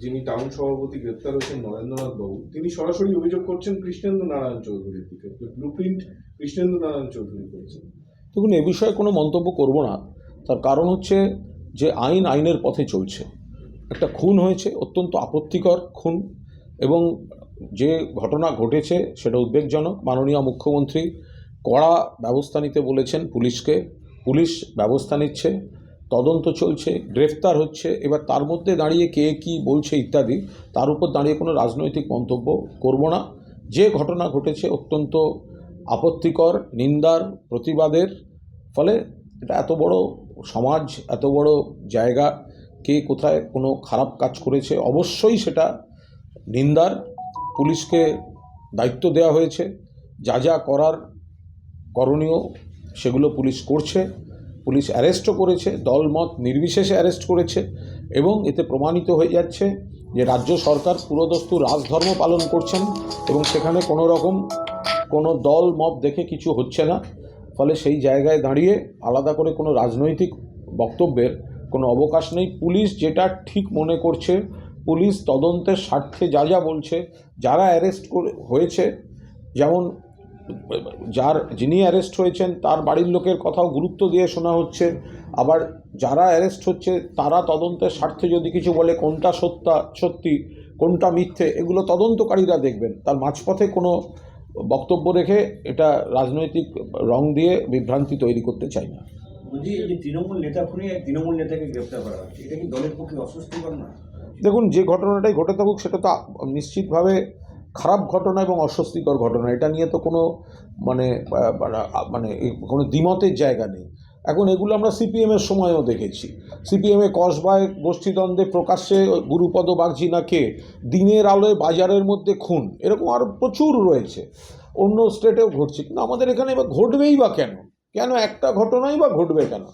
যিনি টাউন সভাপতি গ্রেপ্তার হয়েছেন নরেন্দ্রনাথ বাবু, তিনি সরাসরি অভিযোগ করছেন কৃষ্ণেন্দ্র নারায়ণ চৌধুরীর দিকে ব্লু প্রিন্ট কৃষ্ণেন্দ্র নারায়ণ চৌধুরী করেছেন। দেখুন, এ বিষয়ে কোনো মন্তব্য করব না। তার কারণ হচ্ছে যে আইন আইনের পথে চলছে। একটা খুন হয়েছে, অত্যন্ত আপত্তিকর খুন এবং যে ঘটনা ঘটেছে সেটা উদ্বেগজনক। মাননীয় মুখ্যমন্ত্রী কড়া ব্যবস্থা নিতে বলেছেন পুলিশকে। পুলিশ ব্যবস্থা নিচ্ছে। তদন্ত চলছে, গ্রেফতার হচ্ছে, এবার তার মধ্যে দাঁড়িয়ে কে কী বলছে ইত্যাদি, তার উপর দাঁড়িয়ে কোনো রাজনৈতিক মন্তব্য করব না। যে ঘটনা ঘটেছে অত্যন্ত আপত্তিকর, নিন্দার, প্রতিবাদের ফলে এটা এত বড় সমাজ, এত বড় জায়গা, কে কোথায় কোনো খারাপ কাজ করেছে, অবশ্যই সেটা নিন্দার, পুলিশকে দায়িত্ব দেওয়া হয়েছে। যা যা করার করণীয় সেগুলো পুলিশ করছে। পুলিশ অ্যারেস্টও করেছে, দলমত নির্বিশেষে অ্যারেস্ট করেছে এবং এতে প্রমাণিত হয়ে যাচ্ছে যে রাজ্য সরকার পুরোদস্তু রাজধর্ম পালন করছেন এবং সেখানে কোনো রকম কোনো দল মত দেখে কিছু হচ্ছে না। ফলে সেই জায়গায় দাঁড়িয়ে আলাদা করে কোনো রাজনৈতিক বক্তব্যের কোনো অবকাশ নেই। পুলিশ যেটা ঠিক মনে করছে, পুলিশ তদন্তের স্বার্থে যা যা বলছে, যারা অ্যারেস্ট করে, হয়েছে, যেমন যার যিনি অ্যারেস্ট হয়েছেন তার বাড়ির লোকের কথাও গুরুত্ব দিয়ে শোনা হচ্ছে। আবার যারা অ্যারেস্ট হচ্ছে তারা তদন্তের স্বার্থে যদি কিছু বলে কোনটা সত্যা সত্যি কোনটা মিথ্যে এগুলো তদন্তকারীরা দেখবেন। তার মাঝপথে কোনো বক্তব্য রেখে এটা রাজনৈতিক রং দিয়ে বিভ্রান্তি তৈরি করতে চাই না। বলছি তৃণমূল নেতা খুনে তৃণমূল নেতাকে গ্রেপ্তার করা হচ্ছে এটা কি দলের পক্ষে অস্বস্তিকর না? দেখুন যে ঘটনাটাই ঘটে থাকুক সেটা তো নিশ্চিতভাবে খারাপ ঘটনা এবং অস্বস্তিকর ঘটনা, এটা নিয়ে তো কোনো মানে মানে কোনো দ্বিমতের জায়গা নেই। এখন এগুলো আমরা সিপিএমের সময়ও দেখেছি। সিপিএমে কসবায় গোষ্ঠীদ্বন্দ্বে প্রকাশ্যে গুরুপদ বাগজিনাকে দিনের আলোয় বাজারের মধ্যে খুন, এরকম আরও প্রচুর রয়েছে। অন্য স্টেটেও ঘটছে, কিন্তু আমাদের এখানে এবার ঘটবেই বা কেন? কেন একটা ঘটনাই বা ঘটবে কেন?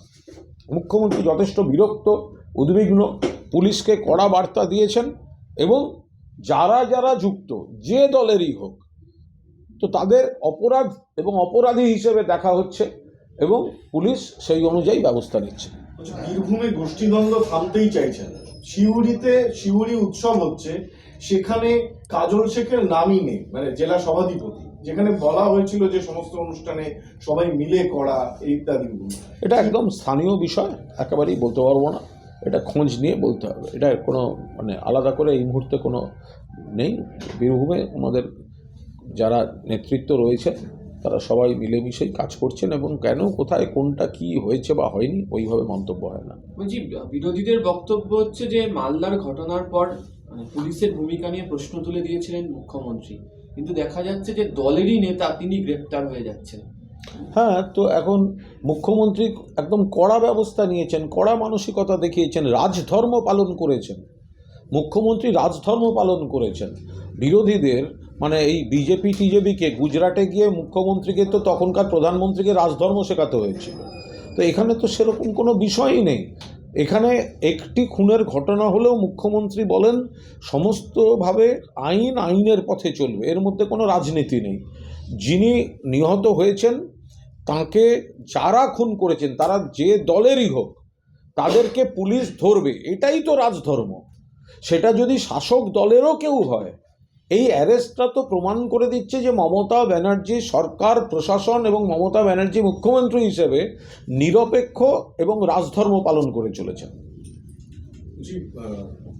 মুখ্যমন্ত্রী যথেষ্ট বিরক্ত, উদ্বিগ্ন, পুলিশকে কড়া বার্তা দিয়েছেন এবং যারা যারা যুক্ত যে দলেরই হোক তো তাদের অপরাধ এবং অপরাধী হিসেবে দেখা হচ্ছে এবং পুলিশ সেই অনুযায়ী ব্যবস্থা নিচ্ছে। বলছি, বীরভূমে গোষ্ঠীদ্বন্দ্ব থামতেই চাইছেন না। শিউরিতে শিউরি উৎসব হচ্ছে সেখানে কাজল শেখের নামই নেই মানে জেলা সভাধিপতি যেখানে বলা হয়েছিল যে সমস্ত অনুষ্ঠানে সবাই মিলে করা ইত্যাদিগুলো। এটা একদম স্থানীয় বিষয় একেবারেই বলতে পারব না। এটা খোঁজ নিয়ে বলতে হবে। এটা কোনো মানে আলাদা করে এই মুহূর্তে কোনো নেই। বীরভূমে আমাদের যারা নেতৃত্ব রয়েছে, তারা সবাই মিলেমিশেই কাজ করছেন এবং কেন, কোথায়, কোনটা, কি হয়েছে বা হয়নি, ওইভাবে মন্তব্য হয় না। বলছি, বিরোধীদের বক্তব্য হচ্ছে যে, মালদার ঘটনার পর মানে পুলিশের ভূমিকা নিয়ে প্রশ্ন তুলে দিয়েছিলেন মুখ্যমন্ত্রী। কিন্তু দেখা যাচ্ছে যে, দলেরই নেতা তিনি গ্রেপ্তার হয়ে যাচ্ছেন। হ্যাঁ তো এখন মুখ্যমন্ত্রী একদম কড়া ব্যবস্থা নিয়েছেন, কড়া মানসিকতা দেখিয়েছেন, রাজধর্ম পালন করেছেন। মুখ্যমন্ত্রী রাজধর্ম পালন করেছেন। বিরোধীদের মানে এই বিজেপি, টিজেপিকে, গুজরাটে গিয়ে মুখ্যমন্ত্রীকে তো তখনকার প্রধানমন্ত্রীকে রাজধর্ম শেখাতে হয়েছিল। তো এখানে তো সেরকম কোনো বিষয়ই নেই। এখানে একটি খুনের ঘটনা হলেও মুখ্যমন্ত্রী বলেন, সমস্তভাবে আইন আইনের পথে চলবে, এর মধ্যে কোনো রাজনীতি নেই। যিনি নিহত হয়েছেন তাকে যারা খুন করেছেন, তারা যে দলেরই হোক, তাদেরকে পুলিশ ধরবে, এটাই তো রাজধর্ম। সেটা যদি শাসক দলেরও কেউ হয়, এই অ্যারেস্টটা তো প্রমাণ করে দিচ্ছে যে মমতা ব্যানার্জি সরকার, প্রশাসন এবং মমতা ব্যানার্জি মুখ্যমন্ত্রী হিসেবে নিরপেক্ষ এবং রাজধর্ম পালন করে চলেছেন।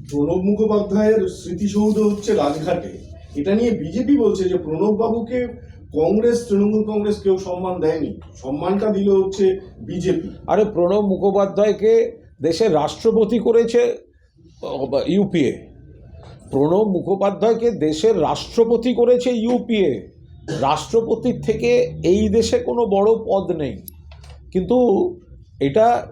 প্রণব মুখোপাধ্যায়ের স্মৃতিসৌধ হচ্ছে রাজঘাটে এটা নিয়ে বিজেপি বলছে যে প্রণব বাবুকে কংগ্রেস তৃণমূল কংগ্রেস কেউ সম্মান দেয়নি। সম্মানটা দিল হচ্ছে বিজেপি। আরে প্রণব মুখোপাধ্যায়কে দেশের রাষ্ট্রপতি করেছে ইউপিএ। প্রণব মুখোপাধ্যায়কে দেশের রাষ্ট্রপতি করেছে ইউপিএ। রাষ্ট্রপতির থেকে এই দেশে কোনো বড় পদ নেই। কিন্তু এটা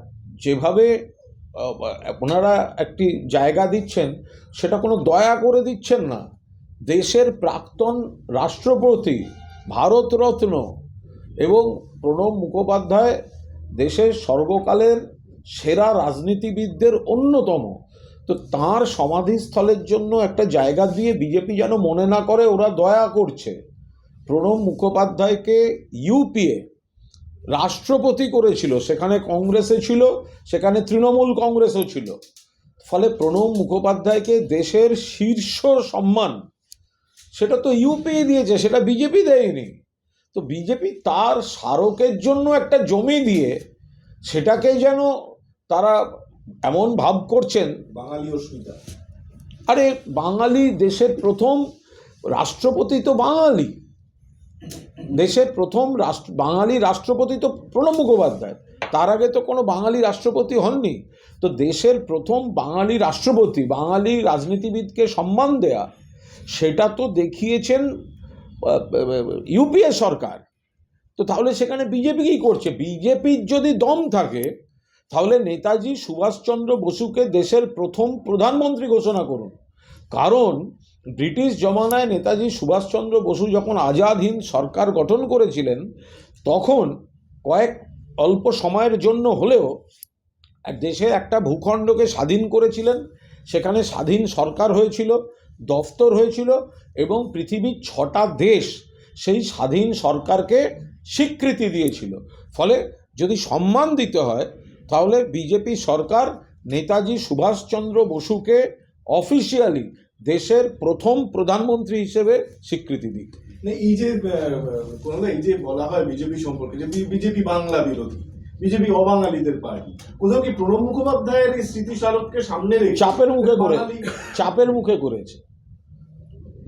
যেভাবে আহ, ওনারা একটি জায়গা দিচ্ছেন সেটা কোনো দয়া করে দিচ্ছেন না। দেশের প্রাক্তন রাষ্ট্রপতি ভারতরত্ন এবং প্রণব মুখোপাধ্যায় দেশের সর্বকালের সেরা রাজনীতিবিদদের অন্যতম। তো তাঁর সমাধিস্থলের জন্য একটা জায়গা দিয়ে বিজেপি যেন মনে না করে, ওরা দয়া করছে। প্রণব মুখোপাধ্যায়কে ইউপিএ রাষ্ট্রপতি করেছিল, সেখানে কংগ্রেসে ছিল, সেখানে তৃণমূল কংগ্রেসও ছিল। ফলে প্রণব মুখোপাধ্যায়কে দেশের শীর্ষ সম্মান সেটা তো ইউপি দিয়েছে, সেটা বিজেপি দেয়নি। তো বিজেপি তার স্মারকের জন্য একটা জমি দিয়ে সেটাকে যেন তারা এমন ভাব করছেন, বাঙালি অস্মিতা। আরে, বাঙালি দেশের প্রথম রাষ্ট্রপতি তো বাঙালি। দেশের প্রথম রাষ্ট্র, বাঙালি রাষ্ট্রপতি তো প্রণব মুখোপাধ্যায়। তার আগে তো কোনো বাঙালি রাষ্ট্রপতি হননি। তো দেশের প্রথম বাঙালি রাষ্ট্রপতি, বাঙালি রাজনীতিবিদকে সম্মান দেয়া সেটা তো দেখিয়েছেন ইউপিএ সরকার। তো তাহলে সেখানে বিজেপি করছে? বিজেপির যদি দম থাকে, তাহলে নেতাজি সুভাষচন্দ্র বসুকে দেশের প্রথম প্রধানমন্ত্রী ঘোষণা করুন। কারণ ব্রিটিশ জমানায় নেতাজি সুভাষচন্দ্র বসু যখন আজাদ হিন্দ সরকার গঠন করেছিলেন, তখন কয়েক অল্প সময়ের জন্য হলেও দেশের একটা ভূখণ্ডকে স্বাধীন করেছিলেন। সেখানে স্বাধীন সরকার হয়েছিল। দফতর হয়েছিল এবং পৃথিবীর ছটা দেশ সেই স্বাধীন সরকারকে স্বীকৃতি দিয়েছিল। ফলে যদি সম্মান দিতে হয়, তাহলে বিজেপি সরকার নেতাজি সুভাষচন্দ্র বসুকে অফিসিয়ালি দেশের প্রথম প্রধানমন্ত্রী হিসেবে স্বীকৃতি দিত। এই যে এই যে বলা হয় বিজেপি সম্পর্কে, যে বিজেপি বাংলা বিরোধী। বিজেপি অবাঙালিদের পার্টি। কোথাও কি প্রণব মুখোপাধ্যায়ের এই স্মৃতিস্মারককে সামনে রেখে চাপের মুখে করে চাপের মুখে করেছে।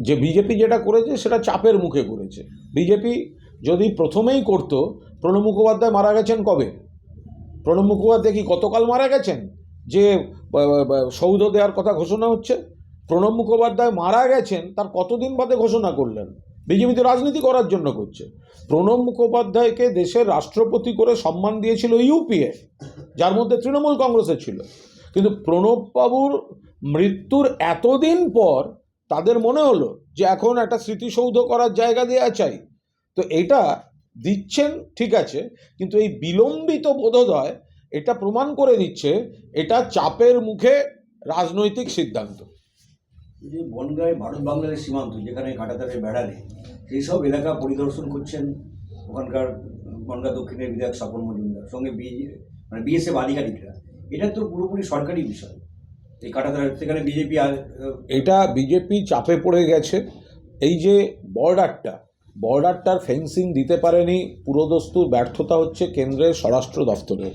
যে বিজেপি যেটা করেছে সেটা চাপের মুখে করেছে। বিজেপি যদি প্রথমেই করতো প্রণব মুখোপাধ্যায় মারা গেছেন কবে? প্রণব মুখোপাধ্যায় কি গতকাল মারা গেছেন? যে সৌধ দেওয়ার কথা ঘোষণা হচ্ছে। প্রণব মুখোপাধ্যায় মারা গেছেন তার কতদিন বাদে ঘোষণা করলেন? বিজেপি তো রাজনীতি করার জন্য করছে। প্রণব মুখোপাধ্যায়কে দেশের রাষ্ট্রপতি করে সম্মান দিয়েছিল ইউপিএ, যার মধ্যে তৃণমূল কংগ্রেসে ছিল। কিন্তু প্রণববাবুর মৃত্যুর এতদিন পর তাদের মনে হলো যে এখন একটা স্মৃতিসৌধ করার জায়গা দেওয়া চাই। তো এটা দিচ্ছেন, ঠিক আছে, কিন্তু এই বিলম্বিত বোধোদয় এটা প্রমাণ করে দিচ্ছে এটা চাপের মুখে রাজনৈতিক সিদ্ধান্ত। যে বনগাঁয় ভারত বাংলাদেশ সীমান্ত, যেখানে কাটাতারে বেড়া নেই, সেই সব এলাকা পরিদর্শন করছেন ওখানকার বনগাঁ দক্ষিণের বিধায়ক স্বপন মজুমদার, সঙ্গে বি মানে বিএসএফ আধিকারিকরা। এটা তো পুরোপুরি সরকারি বিষয়। এই কাটাতার সেখানে বিজেপি আর, এটা বিজেপি চাপে পড়ে গেছে। এই যে বর্ডারটা বর্ডারটার ফেন্সিং দিতে পারেনি, পুরোদস্তুর ব্যর্থতা হচ্ছে কেন্দ্রের স্বরাষ্ট্র দফতরের।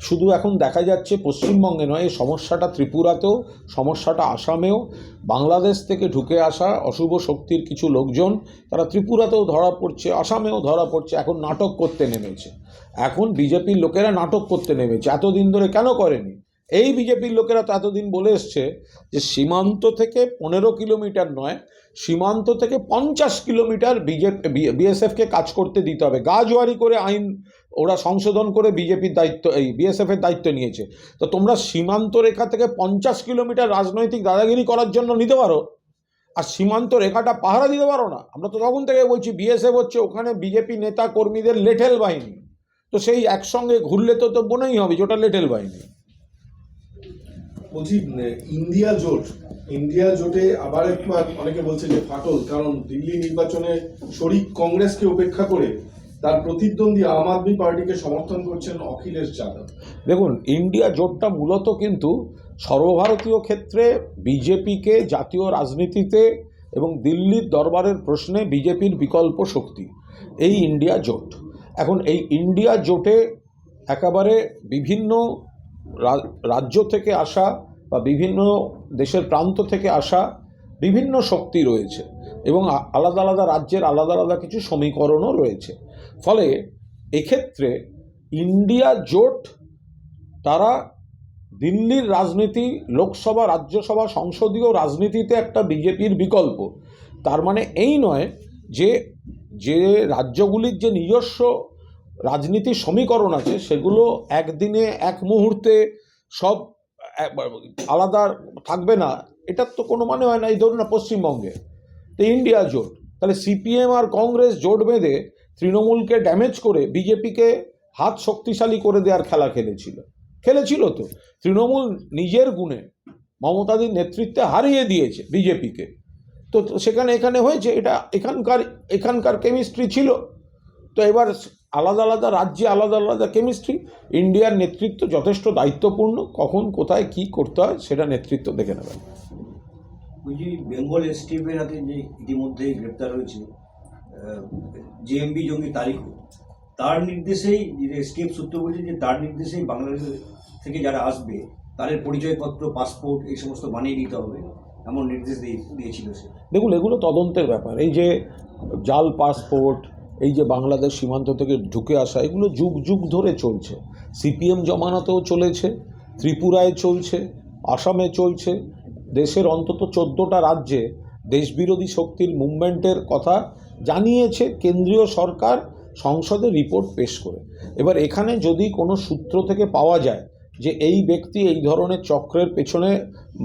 শুধু এখন দেখা যাচ্ছে পশ্চিমবঙ্গে নয়, এই সমস্যাটা ত্রিপুরাতেও, সমস্যাটা আসামেও, বাংলাদেশ থেকে ঢুকে আসা অশুভ শক্তির কিছু লোকজন, তারা ত্রিপুরাতেও ধরা পড়ছে, আসামেও ধরা পড়ছে, এখন নাটক করতে নেমেছে। এখন বিজেপির লোকেরা নাটক করতে নেমেছে, এতদিন ধরে কেন করেনি? এই বিজেপির লোকেরা তো এতদিন বলে এসছে যে সীমান্ত থেকে পনেরো কিলোমিটার নয়, সীমান্ত থেকে পঞ্চাশ কিলোমিটার বিজেপি বিএসএফকে কাজ করতে দিতে হবে। গাজওয়ারি করে আইন ওরা সংশোধন করে বিজেপির দায়িত্ব, এই বিএসএফের দায়িত্ব নিয়েছে। তো তোমরা সীমান্ত রেখা থেকে পঞ্চাশ কিলোমিটার রাজনৈতিক দাদাগিরি করার জন্য নিতে পারো, আর সীমান্ত রেখাটা পাহারা দিতে পারো না। আমরা তো তখন থেকে বলছি, বিএসএফ হচ্ছে ওখানে বিজেপি নেতা কর্মীদের লেঠেল বাহিনী। তো সেই একসঙ্গে ঘুরলে তো তো মনেই হবে যে ওটা লেটেল বাহিনী। বলছি ইন্ডিয়া জোট, ইন্ডিয়া জোটে আবার একবার অনেকে বলছে যে ফাটল, কারণ দিল্লি নির্বাচনে শরিক কংগ্রেসকে উপেক্ষা করে তার প্রতিদ্বন্দ্বী আম আদমি পার্টিকে সমর্থন করছেন অখিলেশ যাদব। দেখুন, ইন্ডিয়া জোটটা মূলত কিন্তু সর্বভারতীয় ক্ষেত্রে বিজেপিকে জাতীয় রাজনীতিতে এবং দিল্লির দরবারের প্রশ্নে বিজেপির বিকল্প শক্তি, এই ইন্ডিয়া জোট। এখন এই ইন্ডিয়া জোটে একেবারে বিভিন্ন রাজ্য থেকে আসা বা বিভিন্ন দেশের প্রান্ত থেকে আসা বিভিন্ন শক্তি রয়েছে এবং আলাদা আলাদা রাজ্যের আলাদা আলাদা কিছু সমীকরণও রয়েছে। ফলে এক্ষেত্রে ইন্ডিয়া জোট তারা দিল্লির রাজনীতি, লোকসভা, রাজ্যসভা, সংসদীয় রাজনীতিতে একটা বিজেপির বিকল্প। তার মানে এই নয় যে যে রাজ্যগুলির যে নিজস্ব রাজনীতির সমীকরণ আছে, সেগুলো একদিনে এক মুহূর্তে সব আলাদা থাকবে না। এটার তো কোনো মানে হয় না, এই ধরুন না পশ্চিমবঙ্গে। তো ইন্ডিয়া জোট, তাহলে সিপিএম আর কংগ্রেস জোট বেঁধে তৃণমূলকে ড্যামেজ করে বিজেপিকে হাত শক্তিশালী করে দেওয়ার খেলা খেলেছিল। খেলেছিল তো। তৃণমূল নিজের গুণে মমতাদির নেতৃত্বে হারিয়ে দিয়েছে বিজেপিকে। তো সেখানে এখানে হয়েছে, এটা এখানকার এখানকার কেমিস্ট্রি ছিল। তো এবার আলাদা আলাদা রাজ্যে আলাদা আলাদা কেমিস্ট্রি ইন্ডিয়ার নেতৃত্ব যথেষ্ট দায়িত্বপূর্ণ কখন কোথায় কি করতে হয় সেটা নেতৃত্ব দেখে নেবেন। বলছি বেঙ্গল এসটিএফের হাতে যে ইতিমধ্যেই গ্রেপ্তার হয়েছে জেএমবি জঙ্গি তারিখ তার নির্দেশেই এসটিএফ সূত্র বলছে যে তার নির্দেশেই বাংলাদেশ থেকে যারা আসবে তাদের পরিচয়পত্র পাসপোর্ট এই সমস্ত বানিয়ে নিতে হবে এমন নির্দেশ দিয়ে- দিয়েছিল সে। দেখুন এগুলো তদন্তের ব্যাপার। এই যে জাল পাসপোর্ট এই যে বাংলাদেশ সীমান্ত থেকে ঢুকে আসা, এগুলো যুগ যুগ ধরে চলছে। সিপিএম জমানাতেও চলেছে, ত্রিপুরায় চলছে, আসামে চলছে। দেশের অন্তত চোদ্দোটা রাজ্যে দেশবিরোধী শক্তির মুভমেন্টের কথা জানিয়েছে কেন্দ্রীয় সরকার সংসদে রিপোর্ট পেশ করে। এবার এখানে যদি কোনো সূত্র থেকে পাওয়া যায় যে এই ব্যক্তি এই ধরনের চক্রের পেছনে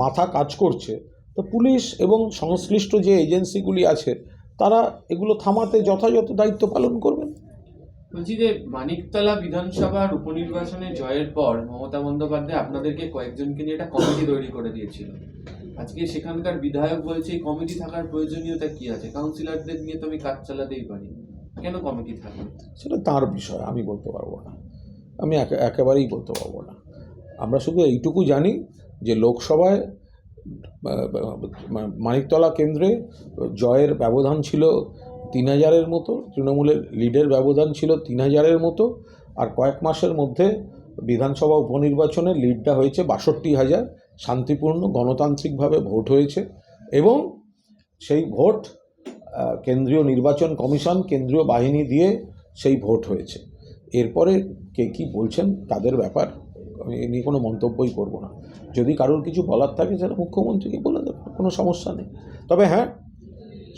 মাথা কাজ করছে, তো পুলিশ এবং সংশ্লিষ্ট যে এজেন্সিগুলি আছে তারা এগুলো থামাতে যথাযথ দায়িত্ব পালন করবেন। বলছি যে মানিকতলা বিধানসভার উপনির্বাচনে জয়ের পর মমতা বন্দ্যোপাধ্যায় আপনাদেরকে কয়েকজনকে নিয়ে একটা কমিটি তৈরি করে দিয়েছিল। আজকে সেখানকার বিধায়ক বলছে এই কমিটি থাকার প্রয়োজনীয়তা কি আছে? কাউন্সিলরদের নিয়ে তো আমি কাজ চালাতেই পারি। কেন কমিটি থাকবে? সেটা তার বিষয় আমি বলতে পারব না। আমি একে- একেবারেই বলতে পারব না। আমরা শুধু এইটুকু জানি যে লোকসভায় মানিকতলা কেন্দ্রে জয়ের ব্যবধান ছিল তিন হাজারের মতো, তৃণমূলের লিডের ব্যবধান ছিল তিন হাজারের মতো, আর কয়েক মাসের মধ্যে বিধানসভা উপনির্বাচনে লিডটা হয়েছে বাষট্টি হাজার, শান্তিপূর্ণ, গণতান্ত্রিকভাবে ভোট হয়েছে, এবং সেই ভোট কেন্দ্রীয় নির্বাচন কমিশন, কেন্দ্রীয় বাহিনী দিয়ে সেই ভোট হয়েছে। এরপরে কে কী বলছেন, তাদের ব্যাপার। আমি এ নিয়ে কোনো মন্তব্যই করব না। যদি কারোর কিছু বলার থাকে সেটা মুখ্যমন্ত্রীকে বলে দেবে কোনো সমস্যা নেই। তবে হ্যাঁ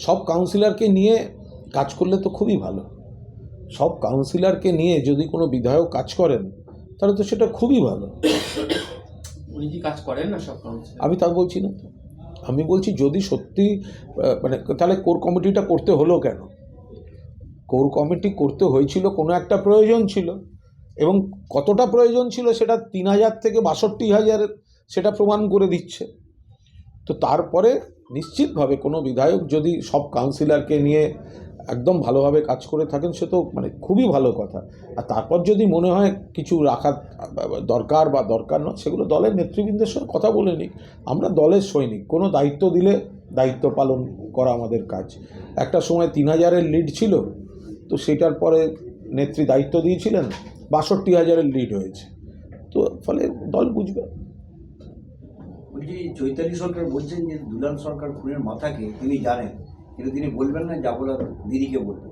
সব কাউন্সিলরকে নিয়ে কাজ করলে তো খুবই ভালো। সব কাউন্সিলরকে নিয়ে যদি কোনো বিধায়ক কাজ করেন তাহলে তো সেটা খুবই ভালো। উনি কি কাজ করেন না সব কাউন্সিলর? আমি তা বলছি না। তো আমি বলছি যদি সত্যি মানে তাহলে কোর কমিটিটা করতে হলো কেন? কোর কমিটি করতে হয়েছিল কোনো একটা প্রয়োজন ছিল। এবং কতটা প্রয়োজন ছিল সেটা তিন হাজার থেকে বাষট্টি হাজার সেটা প্রমাণ করে দিচ্ছে। তো তারপরে নিশ্চিতভাবে কোনো বিধায়ক যদি সব কাউন্সিলরকে নিয়ে একদম ভালোভাবে কাজ করে থাকেন, সে তো মানে খুবই ভালো কথা। আর তারপর যদি মনে হয় কিছু রাখা দরকার বা দরকার নয়, সেগুলো দলের নেতৃবৃন্দের সঙ্গে কথা বলে নিই আমরা দলের সৈনিক, কোনো দায়িত্ব দিলে দায়িত্ব পালন করা আমাদের কাজ। একটা সময় তিন হাজারের লিড ছিল, তো সেটার পরে নেত্রী দায়িত্ব দিয়েছিলেন বাষট্টি হাজারের লিড হয়েছে। তো ফলে দল বুঝবে। বলছি চৈতালি সরকার বলছেন যে দুলাল সরকার খুনের মাথাকে তিনি জানেন কিন্তু তিনি বলবেন না যা বলার দিদিকে বলবেন।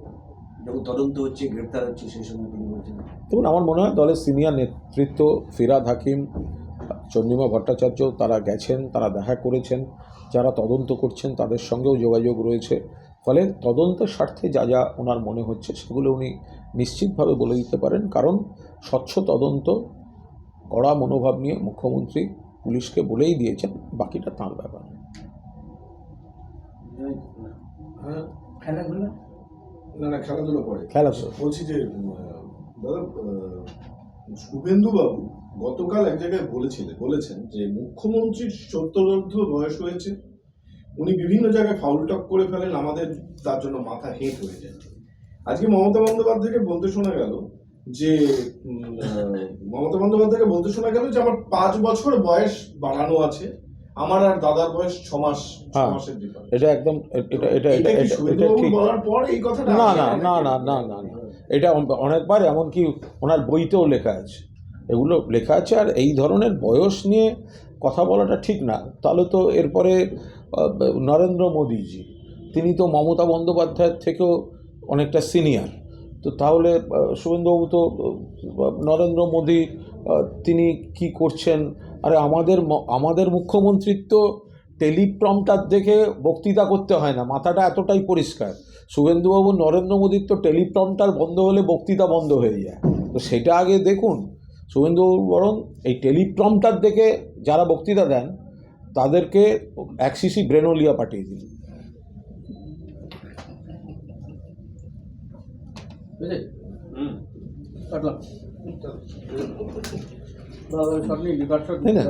যখন তদন্ত হচ্ছে গ্রেপ্তার হচ্ছে সেই সময় তিনি বলছেন। দেখুন আমার মনে হয় দলের সিনিয়র নেতৃত্ব ফিরাদ হাকিম চন্দ্রিমা ভট্টাচার্য তারা গেছেন তারা দেখা করেছেন যারা তদন্ত করছেন তাদের সঙ্গেও যোগাযোগ রয়েছে। ফলে তদন্তের স্বার্থে যা যা ওনার মনে হচ্ছে সেগুলো উনি নিশ্চিতভাবে বলে দিতে পারেন। কারণ স্বচ্ছ তদন্ত কড়া মনোভাব নিয়ে মুখ্যমন্ত্রী পুলিশকে বলেই দিয়েছেন বাকিটা তাঁর ব্যাপার। হ্যাঁ খেলাধুলা? না না খেলাধুলো করে খেলা তো বলছি যে দাদা শুভেন্দু বাবু গতকাল এক জায়গায় বলেছিলেন বলেছেন যে মুখ্যমন্ত্রীর সত্তরোর্ধ বয়স হয়েছে। উনি বিভিন্ন জায়গায় ফাউল টক করে ফেলেন আমাদের তার জন্য মাথা হেঁট হয়ে যায়। আজকে মমতা বন্দ্যোপাধ্যায়কে বলতে শোনা গেল যে মমতা বন্দ্যোপাধ্যায়কে বলতে শোনা গেল যে আমার পাঁচ বছর বয়স বাড়ানো আছে আমার আর দাদার বয়স ছ মাস হ্যাঁ। এটা একদম এটা এটা এটা এটা ঠিক। বলার পর এই কথাটা না না না না না না না। এটা অনেকবার এমনকি ওনার বইতেও লেখা আছে। এগুলো লেখা আছে আর এই ধরনের বয়স নিয়ে কথা বলাটা ঠিক না। তাহলে তো এরপরে নরেন্দ্র মোদীজি। তিনি তো মমতা বন্দ্যোপাধ্যায়ের থেকেও অনেকটা সিনিয়র। তো তাহলে শুভেন্দুবাবু তো নরেন্দ্র মোদী তিনি কি করছেন? আরে আমাদের আমাদের তো টেলিপ্রমটার দেখে বক্তৃতা করতে হয় না, মাথাটা এতটাই পরিষ্কার। শুভেন্দুবাবু, নরেন্দ্র মোদীর তো টেলিপ্রমটার বন্ধ হলে বক্তৃতা বন্ধ হয়ে যায়। তো সেটা আগে দেখুন। শুভেন্দুবাবু বরং এই টেলিপ্রমটার দেখে যারা বক্তৃতা দেন তাদেরকে এক সিসি ব্রেনোলিয়া পাঠিয়ে দিন বুঝলি হুম। কাটলাম। দাদা সব নিয়ে তাই না?